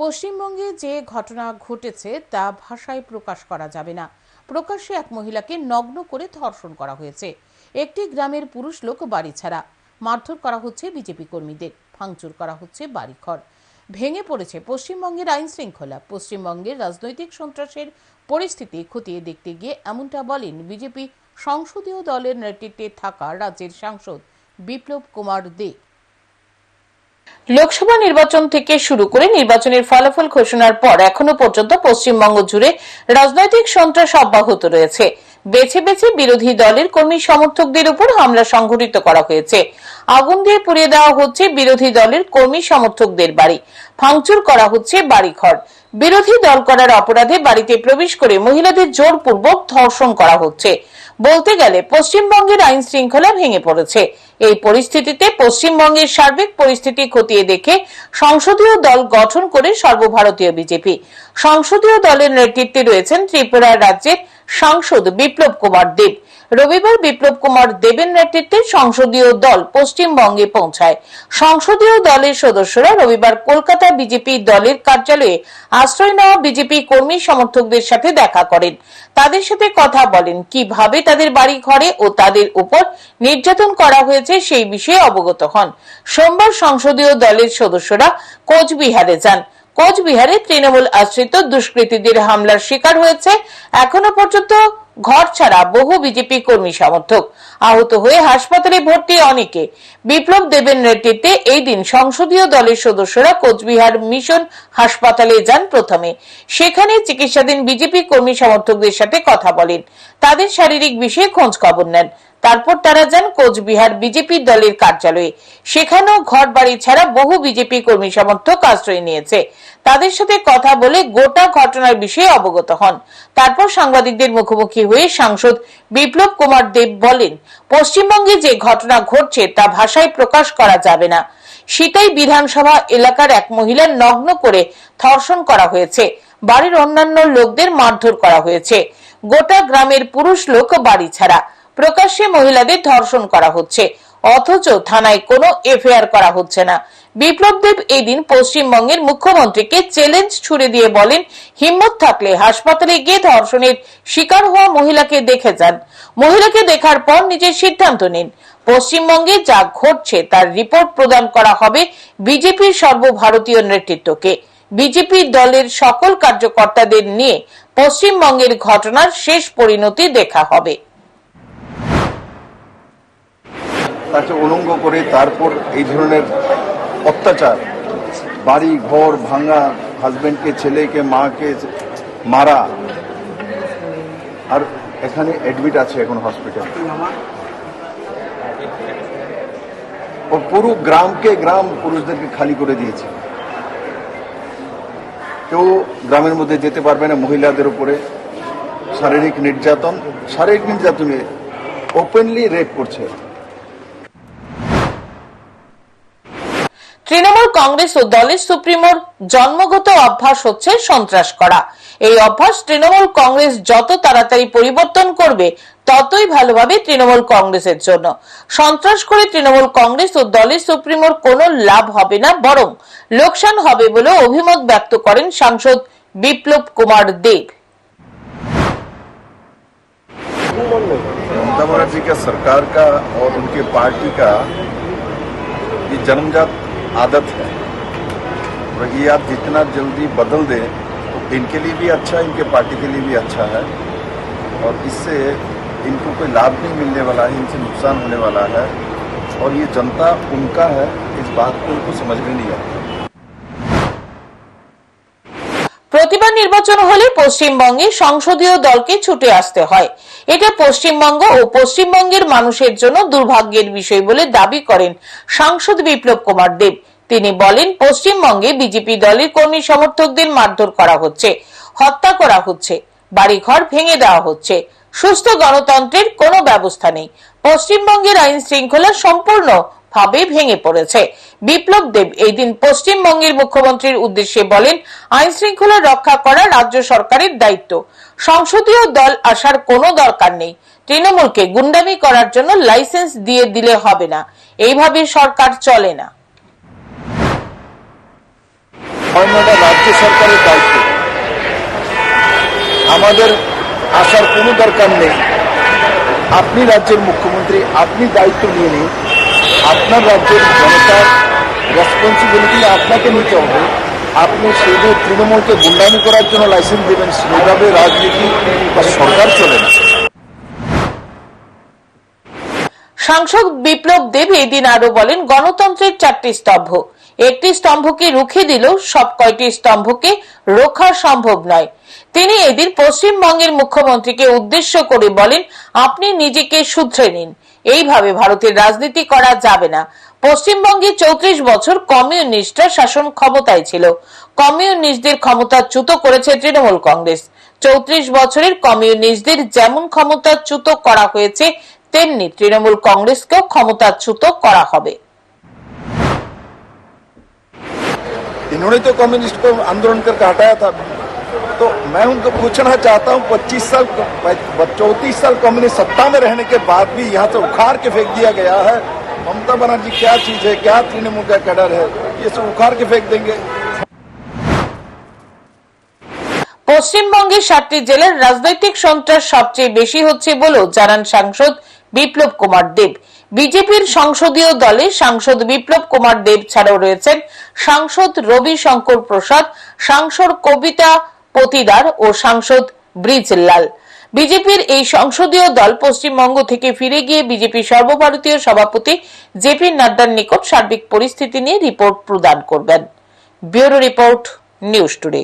পশ্চিমবঙ্গে যে ঘটনা ঘটেছে তা ভাষায় প্রকাশ করা যাবে না। প্রকাশ্যে এক মহিলাকে নগ্ন করে ধর্ষণ করা হয়েছে। একটি গ্রামের পুরুষ লোক বাড়ি ছাড়া। মারধর করা হচ্ছে বিজেপি কর্মীদের। ভাঙচুর করা হচ্ছে বাড়িঘর। ভেঙে পড়েছে পশ্চিমবঙ্গের আইন শৃঙ্খলা। পশ্চিমবঙ্গের রাজনৈতিক সন্ত্রাসের পরিস্থিতি খতিয়ে দেখতে গিয়ে এমনটা বলেন বিজেপি সংসদীয় দলের নেতৃত্বে থাকা রাজ্যের সাংসদ বিপ্লব কুমার দে। লোকসভা নির্বাচন থেকে শুরু করে নির্বাচনের ফলাফল ঘোষণার পর এখনও পর্যন্ত পশ্চিমবঙ্গ জুড়ে রাজনৈতিক সন্ত্রাস অব্যাহত রয়েছে। বেছে বেছে বিরোধী দলের কর্মী সমর্থকদের উপর হামলা সংঘটিত করা হয়েছে। আগুন দিয়ে পুড়িয়ে দেওয়া হচ্ছে বিরোধী দলের কর্মী সমর্থকদের বাড়ি। ভাঙচুর করা হচ্ছে বাড়িঘর। বিরোধী দল করার অপরাধে বাড়িতে প্রবেশ করে মহিলাদের জোরপূর্বক ধর্ষণ করা হচ্ছে। বলতে গেলে পশ্চিমবঙ্গের আইন শৃঙ্খলা ভেঙে পড়েছে। এই পরিস্থিতিতে পশ্চিমবঙ্গের সার্বিক পরিস্থিতি খতিয়ে দেখে সংসদীয় দল গঠন করে সর্বভারতীয় বিজেপি। সংসদীয় দলের নেতৃত্বে রয়েছেন ত্রিপুরা রাজ্যের সাংসদ বিপ্লব কুমার দেব। রবিবার বিপ্লব কুমার দেবের নেতৃত্বে সংসদীয় দল পশ্চিমবঙ্গে পৌঁছায়। সংসদীয় দলের সদস্যরা রবিবার কলকাতা বিজেপি দলের কার্যালয়ে আশ্রয় নেওয়া বিজেপি কর্মী সমর্থকদের সাথে দেখা করেন। তাদের সাথে কথা বলেন, কীভাবে তাদের বাড়ি ঘরে ও তাদের উপর নির্যাতন করা হয়েছে সেই বিষয়ে অবগত হন। সোমবার সংসদীয় দলের সদস্যরা কোচবিহারে যান। কোচবিহারে তৃণমূল আশ্রিত দুষ্কৃতীদের হামলার শিকার হয়েছে। এখনও পর্যন্ত ঘর ছাড়া বহু বিজেপি কর্মী সমর্থক। আহত হয়ে হাসপাতালে ভর্তি অনেকে। বিপ্লব দেবের নেতৃত্বে এই দিন সংসদীয় দলের সদস্যরা কোচবিহার মিশন হাসপাতালে যান প্রথমে। সেখানে চিকিৎসাধীন বিজেপি কর্মী সমর্থকদের সাথে কথা বলেন। তাদের শারীরিক বিষয়ে খোঁজ খবর নেন। তারপর তারা যান কোচবিহার বিজেপি দলের কার্যালয়ে। সেখানেও ঘর বাড়ি ছাড়া বহু বিজেপি কর্মী সমর্থক আশ্রয় নিয়েছে। তাদের সাথে কথা বলে গোটা ঘটনার বিষয়ে অবগত হন। তারপর সাংবাদিকদের মুখোমুখি হয়ে সাংসদ বিপ্লব কুমার দেব বলেন, পশ্চিমবঙ্গে যে ঘটনা ঘটছে তা ভাষায় প্রকাশ করা যাবে না। সিতাই বিধানসভা এলাকার এক মহিলার নগ্ন করে ধর্ষণ করা হয়েছে। বাড়ির অন্যান্য লোকদের মারধর করা হয়েছে। গোটা গ্রামের পুরুষ লোক বাড়ি ছাড়া। প্রকাশ্যে মহিলাদের ধর্ষণ করা হচ্ছে। অথচ থানায় কোনো এফআইআর করা হচ্ছে না। বিপ্লব দেব এই দিন পশ্চিমবঙ্গের মুখ্যমন্ত্রীকে চ্যালেঞ্জ ছুড়ে দিয়ে বলেন, হিম্মত থাকলে হাসপাতালে গিয়ে ধর্ষণের শিকার হওয়া মহিলাকে দেখে যান। মহিলাকে দেখার পর নিজের সিদ্ধান্ত নিন। পশ্চিমবঙ্গে যা ঘটছে তার রিপোর্ট প্রদান করা হবে বিজেপির সর্বভারতীয় নেতৃত্বকে। বিজেপি দলের সকল কার্যকর্তাদের নিয়ে পশ্চিমবঙ্গের ঘটনার শেষ পরিণতি দেখা হবে। তাকে উলঙ্গ করে তারপর এই ধরনের অত্যাচার, বাড়ি, ঘর ভাঙা হাজব্যান্ডকে ছেলেকে, মাকে মারা। আর এখানে অ্যাডমিট আছে এখন হসপিটাল ও পুরো গ্রামকে গ্রাম পুরুষদেরকে খালি করে দিয়েছে। কেউ গ্রামের মধ্যে যেতে পারবে না মহিলাদের উপরে। শারীরিক নির্যাতন, শারীরিক নির্যাতনে ওপেনলি রেপ করছে। তৃণমূল কংগ্রেস ও দলের সুপ্রিমোর জন্মগত অভ্যাস হচ্ছে সন্ত্রাস করা এই অভ্যাস তৃণমূল কংগ্রেস যত তাড়াতাড়ি পরিবর্তন করবে ততই ভালোভাবে তৃণমূল কংগ্রেসের জন্য সন্ত্রাস করে তৃণমূল কংগ্রেস ও দলের সুপ্রিমোর কোনো লাভ হবে না বরং লোকসান হবে বলে অভিমত ব্যক্ত করেন সাংসদ বিপ্লব কুমার দেব ममता बनर्जी का सरकार का और उनके पार्टी का ये जन्मजात आदत है। और ये आप जितना जल्दी बदल दें तो इनके लिए भी अच्छा इनके पार्टी के लिए भी अच्छा है। और इससे इनको कोई लाभ नहीं मिलने वाला है, इनसे नुकसान होने वाला है। और ये जनता उनका है, इस बात को उनको समझ में नहीं आता। প্রতিবার নির্বাচন হলে পশ্চিমবঙ্গে সংসদীয় দলকে ছুটে আসতে হয়। এটা পশ্চিমবঙ্গ ও পশ্চিমবঙ্গের মানুষের জন্য দুর্ভাগ্যের বিষয় বলে দাবি করেন সাংসদ বিপ্লব কুমার দেব। তিনি বলেন, পশ্চিমবঙ্গে বিজেপি দলের কর্মী সমর্থকদের মারধর করা হচ্ছে, হত্যা করা হচ্ছে, বাড়িঘর ভেঙে দেওয়া হচ্ছে। সুস্থ গণতন্ত্রের কোনো ব্যবস্থা নেই। পশ্চিমবঙ্গের আইন শৃঙ্খলা সম্পূর্ণ ভাবে ভেঙে পড়েছে। বিপ্লব দেব এই দিন পশ্চিমবঙ্গের মুখ্যমন্ত্রীর উদ্দেশ্যে বলেন আইন শৃঙ্খলা রক্ষা করা রাজ্য সরকারের দায়িত্ব। সংসদীয় দল আসার কোনো দরকার নেই। তৃণমূলকে গুন্ডামি করার জন্য লাইসেন্স দিয়ে দিলে হবে না। এইভাবে সরকার চলে না। রাজ্য সরকারের দায়িত্ব। আমাদের আসার কোনো দরকার নেই। আপনি রাজ্যের মুখ্যমন্ত্রী, আপনি দায়িত্ব নিয়ে নিন। আপনার রাজ্যের জনতার রেসপন্সিবিলিটি আপনাকে নিতে হবে। আপনি সেই যে তৃণমূলকে গুন্ডামি করার জন্য লাইসেন্স দেবেন, সেইভাবে রাজনীতি বা সরকার চলে না। সাংসদ বিপ্লব দেব এদিন আরও বলেন, গণতন্ত্রের চারটি স্তম্ভ। একটি স্তম্ভকে রুখে দিলেও সব কয়টি স্তম্ভকে রক্ষা সম্ভব নয়। তিনি এদিন পশ্চিমবঙ্গের মুখ্যমন্ত্রীকে উদ্দেশ্য করে বলেন, আপনি নিজেকে শুধরে নিন। এইভাবে ভারতের রাজনীতি করা যাবে না পশ্চিমবঙ্গে চৌত্রিশ বছর কমিউনিস্টরা শাসন ক্ষমতায় ছিল কমিউনিস্টদের ক্ষমতাচ্যুত করেছে তৃণমূল কংগ্রেস চৌত্রিশ বছরের কমিউনিস্টদের যেমন ক্ষমতাচ্যুত করা হয়েছে তেমনি তৃণমূল কংগ্রেসকেও ক্ষমতাচ্যুত করা হবে इन्होंने तो कम्युनिस्ट को आंदोलन करके हटाया था तो मैं उनको पूछना चाहता हूँ 25 साल चौतीस साल कम्युनिस्ट सत्ता में रहने के बाद भी यहाँ से उखाड़ के फेंक दिया गया है ममता बनर्जी क्या चीज है क्या तृणमूल का कैडर है ये सब उखाड़ के फेंक देंगे পশ্চিমবঙ্গের সাতটি জেলার রাজনৈতিক সন্ত্রাস সবচেয়ে বেশি হচ্ছে বলেও জানান সাংসদ বিপ্লব কুমার দেব বিজেপির সংসদীয় দলে সাংসদ বিপ্লব কুমার দেব ছাড়াও রয়েছেন সাংসদ রবি শঙ্কর প্রসাদ সাংসদ কবিতা পতিদার ও সাংসদ ব্রিজলাল। বিজেপির এই সংসদীয় দল পশ্চিমবঙ্গ থেকে ফিরে গিয়ে বিজেপি সর্বভারতীয় সভাপতি জেপি নাড্ডার নিকট সার্বিক পরিস্থিতি নিয়ে রিপোর্ট প্রদান করবেন। Bureau report, news today.